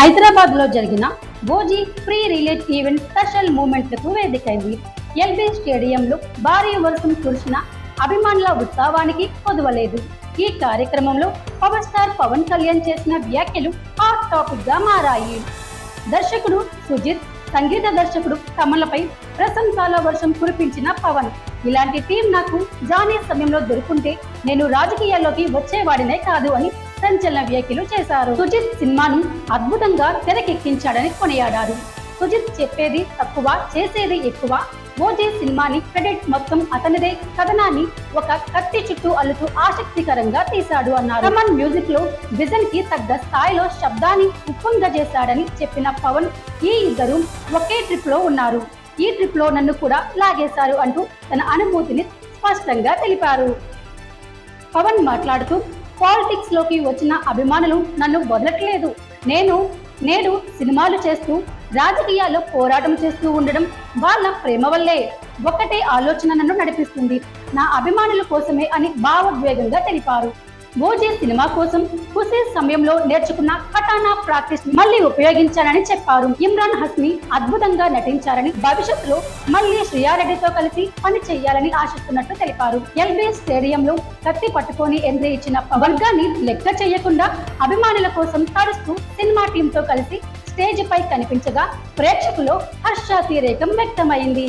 హైదరాబాద్లో జరిగిన OG pre release event special మూమెంట్లకు వేదికైంది. ఎల్బీ స్టేడియంలో భారీ వర్షం కురిసిన అభిమానుల ఉత్సవానికి కొదవలేదు. ఈ కార్యక్రమంలో పవర్ స్టార్ పవన్ కళ్యాణ్ చేసిన వ్యాఖ్యలు హాట్ టాపిక్గా మారాయి. దర్శకుడు సుజిత్ సంగీత దర్శకుడు కమలపై ప్రశంసాల వర్షం కురిపించిన పవన్. ఇలాంటి టీం నాకు జానే సమయంలో దొరుకుంటే నేను రాజకీయాల్లోకి వచ్చేవాడినే కాదు అని సంచలన వ్యాఖ్యలు చేశారు. సుజిత్ సినిమాను అద్భుతంగా తెరకెక్కించాడని కొనియాడారు. సుజిత్ చెప్పేది తక్కువ చేసేది ఎక్కువ ఓజే సినిమాని క్రెడిట్ మొత్తం అతనిదే. కథనాన్ని ఒక కత్తి చుట్టూ అల్లుతూ ఆసక్తికరంగా తీశాడు అన్నారు. రమన్ మ్యూజిక్లో విజన్కి తగ్గ స్థాయిలో శబ్దాన్ని ఉప్పొంగజేశాడని చెప్పిన పవన్ ఈ ఇద్దరు ఒకే ట్రిప్లో ఉన్నారు. ఈ ట్రిప్లో నన్ను కూడా లాగేశారు అంటూ తన అనుభూతిని స్పష్టంగా తెలిపారు. పవన్ మాట్లాడుతూ పాలిటిక్స్లోకి వచ్చిన అభిమానులు నన్ను వదలట్లేదు. నేను నేడు సినిమాలు చేస్తూ రాజకీయాల్లో పోరాటం చేస్తూ ఉండడం వాళ్ళ ప్రేమ వల్లే. ఒక్కటే ఆలోచన నన్ను నడిపిస్తుంది. నా అభిమానుల కోసమే అని భావోద్వేగంగా తెలిపారు. ఓజే సినిమా కోసం హుసే సమయంలో నేర్చుకున్న కటానా ప్రాక్టీస్ మళ్ళీ ఉపయోగించానని చెప్పారు. ఇమ్రాన్ హస్మి అద్భుతంగా నటించారని భవిష్యత్తులో మళ్ళీ శ్రీయారెడ్డితో కలిసి పని చేయాలని ఆశిస్తున్నట్టు తెలిపారు. ఎల్బీ స్టేడియంలో కత్తి పట్టుకొని ఎంట్రీ ఇచ్చిన వర్గాన్ని లెక్క చేయకుండా అభిమానుల కోసం తడుస్తూ సినిమా టీంతో కలిసి స్టేజ్ పై కనిపించగా ప్రేక్షకులు హర్షాతిరేకం వ్యక్తమైంది.